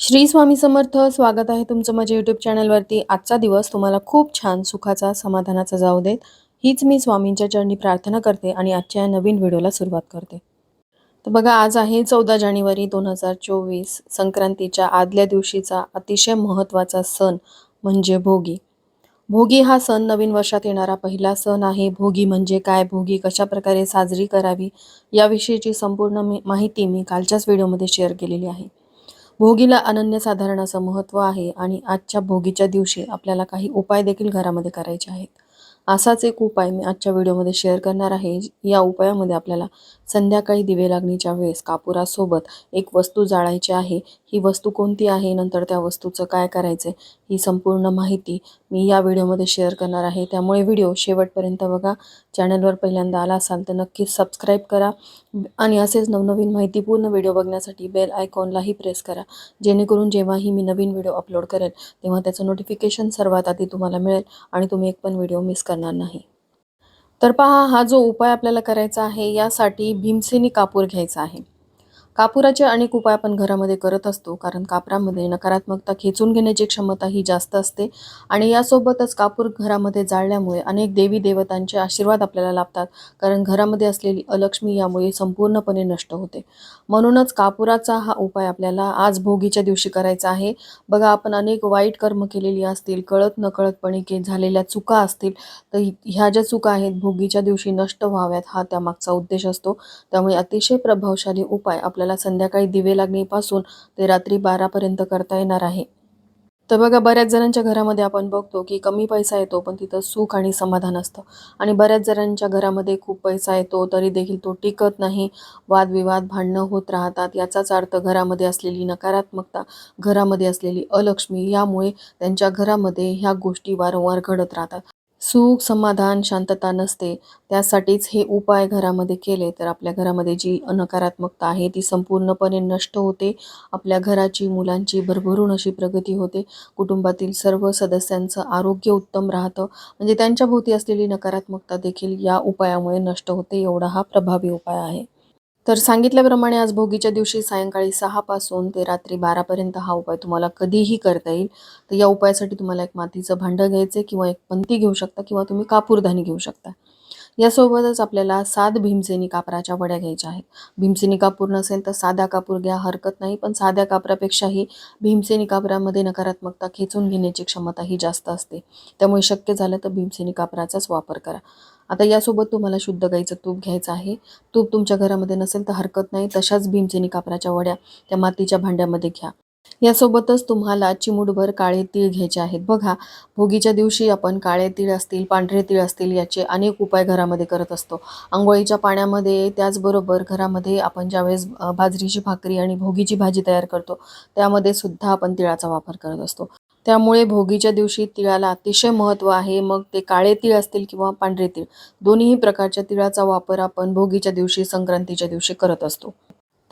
श्री स्वामी समर्थ स्वागत आहे तुमचं माझ्या यूट्यूब चॅनलवरती आजचा दिवस तुम्हाला खूप छान सुखाचा समाधानाचा जाऊ देत. हीच मी स्वामींच्या चरणी प्रार्थना करते आणि आजच्या या नवीन व्हिडिओला सुरुवात करते. तर बघा आज आहे चौदा जानेवारी दोन हजार चोवीस. संक्रांतीच्या आदल्या दिवशीचा अतिशय महत्त्वाचा सण म्हणजे भोगी. भोगी हा सण नवीन वर्षात येणारा पहिला सण आहे. भोगी म्हणजे काय? भोगी कशा प्रकारे साजरी करावी? याविषयीची संपूर्ण मी माहिती मी कालच्याच व्हिडिओमध्ये शेअर केलेली आहे. भोगीला अनन्यसाधारण असं महत्त्व आहे आणि आजच्या भोगीच्या दिवशी आपल्याला काही उपाय देखील घरामध्ये करायचे आहेत. असाच एक उपाय मी आजच्या व्हिडिओमध्ये शेअर करणार आहे. या उपायामध्ये आपल्याला संध्याकाळी दिवे लागणीच्या वेळेस कापुरासोबत एक वस्तू जाळायची आहे. ही वस्तू कोणती आहे? नंतर त्या वस्तूचं काय करायचं ही संपूर्ण माहिती मी या व्हिडिओमध्ये शेअर करणार आहे. त्यामुळे व्हिडिओ शेवटपर्यंत बघा. चॅनलवर पहिल्यांदा आला असाल तर नक्कीच सबस्क्राईब करा आणि असेच नवनवीन माहितीपूर्ण व्हिडिओ बघण्यासाठी बेल आयकॉनलाही प्रेस करा. जेणेकरून जेव्हाही मी नवीन व्हिडिओ अपलोड करेल तेव्हा त्याचं नोटिफिकेशन सर्वात आधी तुम्हाला मिळेल आणि तुम्ही एक पण व्हिडिओ मिस करणार नाही. तर पहा हा जो उपाय आपल्याला करायचा आहे यासाठी भीमसेनी कापूर घ्यायचा आहे. कापुराचे अनेक उपाय आपण घरामध्ये करत असतो कारण कापरामध्ये नकारात्मकता खेचून घेण्याची क्षमता ही जास्त असते आणि यासोबतच कापूर घरामध्ये जाळल्यामुळे अनेक देवी देवतांचे आशीर्वाद आपल्याला लाभतात कारण घरामध्ये असलेली अलक्ष्मी यामुळे संपूर्णपणे नष्ट होते. म्हणूनच कापुराचा हा उपाय आपल्याला आज भोगीच्या दिवशी करायचा आहे. बघा आपण अनेक वाईट कर्म केलेली असतील कळत नकळतपणे के झालेल्या चुका असतील तर ह्या ज्या चुका आहेत भोगीच्या दिवशी नष्ट व्हाव्यात हा त्यामागचा उद्देश असतो. त्यामुळे अतिशय प्रभावशाली उपाय आपल्या आपल्याला संध्याकाळी दिवे लागणीपासून ते रात्री बारापर्यंत करता येणार आहे. तर बघा बऱ्याच जणांच्या घरामध्ये आपण बघतो की कमी पैसा येतो पण तिथं सुख आणि समाधान असतं. आणि बऱ्याच जणांच्या घरामध्ये खूप पैसा येतो तरी देखील तो टिकत नाही. वादविवाद भांडणं होत राहतात. याचाच अर्थ घरामध्ये असलेली नकारात्मकता घरामध्ये असलेली अलक्ष्मी यामुळे त्यांच्या घरामध्ये ह्या गोष्टी वारंवार घडत राहतात. सुख समाधान शांतता नसते. त्यासाठीच हे उपाय घरामध्ये केले तर आपल्या घरामध्ये जी नकारात्मकता आहे ती संपूर्णपणे नष्ट होते. आपल्या घराची मुलांची भरभरून अशी प्रगती होते. कुटुंबातील सर्व सदस्यांचं आरोग्य उत्तम राहतं. म्हणजे त्यांच्या भोवती असलेली नकारात्मकता देखील या उपायामुळे नष्ट होते. एवढा हा प्रभावी उपाय आहे. तर सांगितल्याप्रमाणे आज भोगीच्या दिवशी सायंकाळी सहापासून ते रात्री बारापर्यंत हा उपाय तुम्हाला कधीही करता येईल. तर या उपायासाठी तुम्हाला एक मातीचं भांडं घ्यायचं किंवा एक पंती घेऊ शकता किंवा तुम्ही कापूरधानी घेऊ शकता. यासोबतच आपल्याला सात भीमसेनी कापराच्या वड्या घ्यायच्या आहेत. भीमसेनी कापूर नसेल तर साध्या कापूर घ्या हरकत नाही. पण साध्या कापरापेक्षाही भीमसेनी कापरामध्ये नकारात्मकता खेचून घेण्याची क्षमता ही जास्त असते. त्यामुळे शक्य झालं तर भीमसेनी कापराचाच वापर करा. आता यासोबत तुम्हाला शुद्ध गाईचं तूप घ्यायचं आहे. तूप तुमच्या घरामध्ये नसेल तर हरकत नाही. तशाच भीमसेनी कापराच्या वड्या त्या मातीच्या भांड्यामध्ये घ्या. यासोबतच तुम्हाला चिमूटभर काळे तीळ घ्यायचे आहेत. बघा भोगीच्या दिवशी आपण काळे तीळ असतील पांढरे तीळ असतील याचे अनेक उपाय घरामध्ये करत असतो. आंघोळीच्या पाण्यामध्ये त्याचबरोबर घरामध्ये आपण ज्यावेळेस बाजरीची भाकरी आणि भोगीची भाजी तयार करतो त्यामध्ये सुद्धा आपण तिळाचा वापर करत असतो. त्यामुळे भोगीच्या दिवशी तिळाला अतिशय महत्त्व आहे. मग ते काळे तीळ असतील किंवा पांढरे तीळ दोन्हीही प्रकारच्या तिळाचा वापर आपण भोगीच्या दिवशी संक्रांतीच्या दिवशी करत असतो.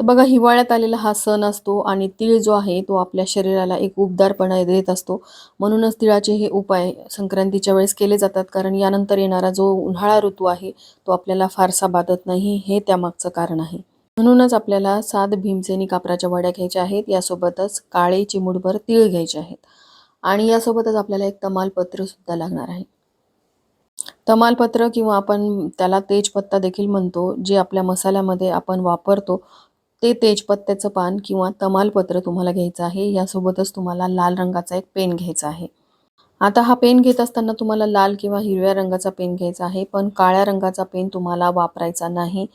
तर बघा हिवाळ्यात आलेला हा सण असतो आणि तीळ जो आहे तो आपल्या शरीराला एक उबदारपणा देत असतो. म्हणूनच तिळाचे हे उपाय संक्रांतीच्या वेळेस केले जातात कारण यानंतर येणारा जो उन्हाळा ऋतू आहे तो आपल्याला फारसा बाधत नाही हे त्यामागचं कारण आहे. म्हणूनच आपल्याला सात भीमसेनी कापराच्या वड्या घ्यायच्या आहेत यासोबतच काळे चिमुडभर तीळ घ्यायचे आहेत आणि यासोबतच आपल्याला एक तमालपत्र सुद्धा लागणार आहे. तमालपत्र किंवा आपण त्याला तेजपत्ता देखील म्हणतो जे आपल्या मसाल्यामध्ये आपण वापरतो ते तेजपत्त्याचं पान किंवा तमालपत्र तुम्हाला घ्यायचं आहे यासोबतच तुम्हाला लाल रंगाचा एक पेन घ्यायचा आहे. आता हा पेन घेत असताना तुम्हाला लाल किंवा हिरव्या रंगाचा पेन घ्यायचा आहे पण काळ्या रंगाचा पेन तुम्हाला वापरायचा नाही.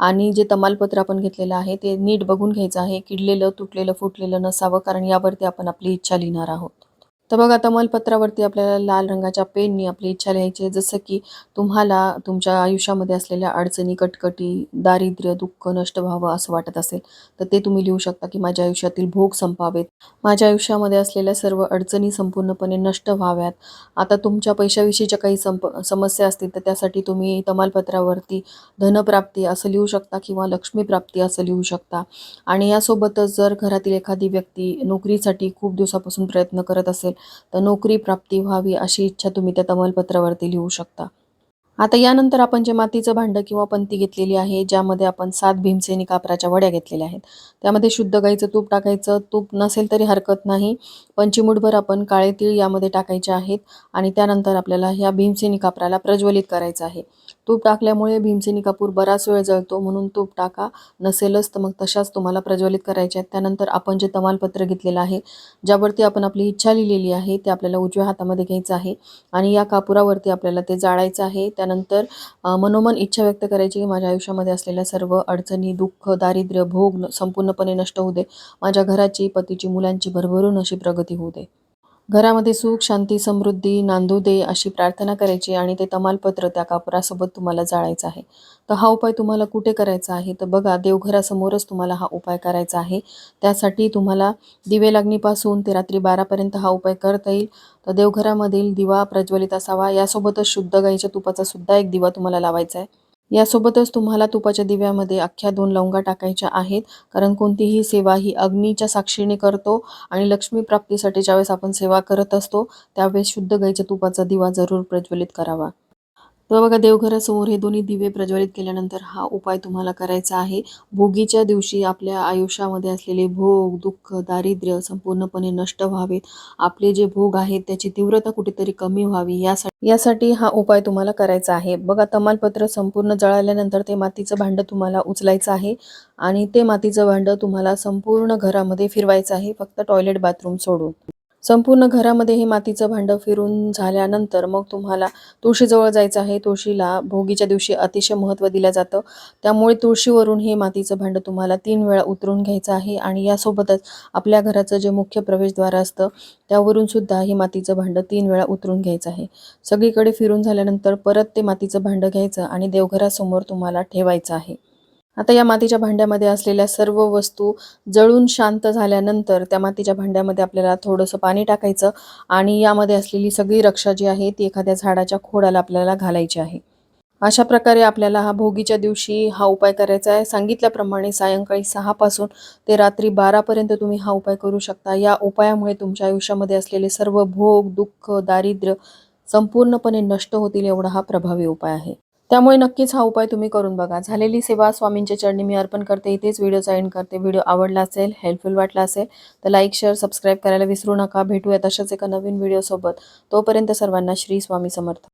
आणि जे तमालपत्र आपण घेतलेलं आहे ते नीट बघून घ्यायचं आहे किडलेलं तुटलेलं फुटलेलं नसावं कारण यावरती आपण आपली इच्छा लिहिणार आहोत. तर बघा तमालपत्रावरती आपल्याला लाल रंगाच्या पेननी आपली इच्छा लिहायची जसं की तुम्हाला तुमच्या आयुष्यामध्ये असलेल्या अडचणी कटकटी दारिद्र्य दुःख नष्ट व्हावं असं वाटत असेल तर ते तुम्ही लिहू शकता की माझ्या आयुष्यातील भोग संपावेत. माझ्या आयुष्यामध्ये असलेल्या सर्व अडचणी संपूर्णपणे नष्ट व्हाव्यात. आता तुमच्या पैशाविषयीच्या काही संप समस्या असतील तर त्यासाठी तुम्ही तमालपत्रावरती धनप्राप्ती असं लिहू शकता किंवा लक्ष्मीप्राप्ती असं लिहू शकता. आणि यासोबतच जर घरातील एखादी व्यक्ती नोकरीसाठी खूप दिवसापासून प्रयत्न करत असेल तर नोकरी प्राप्ती व्हावी अशी इच्छा तुम्ही त्या तमालपत्रावरती लिहू शकता. आता यानंतर आपण जे मातीचं भांडं किंवा पंती घेतलेली आहे ज्यामध्ये आपण सात भीमसेनी कापराच्या वड्या घेतलेल्या आहेत त्यामध्ये शुद्ध गाईचं तूप टाकायचं. तूप नसेल तरी हरकत नाही. पंचीमुठभर आपण काळे तीळ यामध्ये टाकायचे आहेत आणि त्यानंतर आपल्याला ह्या भीमसेनी कापराला प्रज्वलित करायचं आहे. तूप टाकल्यामुळे भीमसेनी कापूर बराच वेळ जळतो म्हणून तूप टाका. नसेलच तर मग तशाच तुम्हाला प्रज्वलित करायच्या आहेत. त्यानंतर आपण जे तमालपत्र घेतलेलं आहे ज्यावरती आपण आपली इच्छा लिहिलेली आहे ते आपल्याला उजव्या हातामध्ये घ्यायचं आहे आणि या कापुरावरती आपल्याला ते जाळायचं आहे. त्यानंतर मनोमन इच्छा व्यक्त करायची की माझ्या आयुष्यामध्ये असलेल्या सर्व अडचणी दुःख दारिद्र्य भोग संपूर्णपणे नष्ट होऊ दे. माझ्या घराची पतीची मुलांची भरभरून अशी प्रगती होऊ दे. घरामध्ये सुख शांती समृद्धी नांदू दे अशी प्रार्थना करायची आणि ते तमालपत्र त्या कापरासोबत तुम्हाला जाळायचं आहे. तर हा उपाय तुम्हाला कुठे करायचा आहे? तर बघा देवघरासमोरच तुम्हाला हा उपाय करायचा आहे. त्यासाठी तुम्हाला दिवे लागणीपासून ते रात्री बारापर्यंत हा उपाय करता येईल. तर देवघरामधील दिवा प्रज्वलित असावा. यासोबतच शुद्ध गाईच्या तुपाचा सुद्धा एक दिवा तुम्हाला लावायचा आहे. यासोबतच तुम्हाला तुपाच्या दिव्यामध्ये अख्ख्या दोन लवंगा टाकायच्या आहेत. कारण कोणतीही सेवा ही अग्नीच्या साक्षीने करतो आणि लक्ष्मी प्राप्तीसाठी ज्यावेळेस आपण सेवा करत असतो त्यावेळेस शुद्ध गाईच्या तुपाचा दिवा जरूर प्रज्वलित करावा. तर बघा देवघरासमोर हे दोन्ही दिवे प्रज्वलित केल्यानंतर हा उपाय तुम्हाला करायचा आहे. भोगीच्या दिवशी आपल्या आयुष्यामध्ये असलेले भोग दुःख दारिद्र्य संपूर्णपणे नष्ट व्हावेत. आपले जे भोग आहेत त्याची तीव्रता कुठेतरी कमी व्हावी यासाठी यासाठी हा उपाय तुम्हाला करायचा आहे. बघा तमालपत्र संपूर्ण जळाल्यानंतर ते मातीचं भांडं तुम्हाला उचलायचं आहे आणि ते मातीचं भांडं तुम्हाला संपूर्ण घरामध्ये फिरवायचं आहे. फक्त टॉयलेट बाथरूम सोडून. संपूर्ण घरामध्ये हे मातीचं भांडं फिरून झाल्यानंतर मग तुम्हाला तुळशीजवळ जायचं आहे. तुळशीला भोगीच्या दिवशी अतिशय महत्त्व दिलं जातं. त्यामुळे तुळशीवरून हे मातीचं भांडं तुम्हाला तीन वेळा उतरून घ्यायचं आहे आणि यासोबतच आपल्या घराचं जे मुख्य प्रवेशद्वार असतं त्यावरून सुद्धा हे मातीचं भांडं तीन वेळा उतरून घ्यायचं आहे. सगळीकडे फिरून झाल्यानंतर परत ते मातीचं भांडं घ्यायचं आणि देवघरासमोर तुम्हाला ठेवायचं आहे. आता या मातीच्या भांड्यामध्ये असलेल्या सर्व वस्तू जळून शांत झाल्यानंतर त्या मातीच्या भांड्यामध्ये आपल्याला थोडंसं पाणी टाकायचं आणि यामध्ये असलेली सगळी रक्षा जी आहे ती एखाद्या झाडाच्या खोडाला आपल्याला घालायची आहे. अशा प्रकारे आपल्याला हा भोगीच्या दिवशी हा उपाय करायचा आहे. सांगितल्याप्रमाणे सायंकाळी सहापासून ते रात्री बारापर्यंत तुम्ही हा उपाय करू शकता. या उपायामुळे तुमच्या आयुष्यामध्ये असलेले सर्व भोग दुःख दारिद्र्य संपूर्णपणे नष्ट होतील एवढा हा प्रभावी उपाय आहे. त्यामुळे नक्कीच हा उपाय तुम्ही करून बघा. झालेली सेवा स्वामींच्या चरणी मी अर्पण करते. इथेच व्हिडिओचा एंड करते. व्हिडिओ आवडला असेल हेल्पफुल वाटला असेल तर लाईक शेअर सबस्क्राईब करायला विसरू नका. भेटूयात अशाच एका नवीन व्हिडिओसोबत तोपर्यंत सर्वांना श्री स्वामी समर्थ.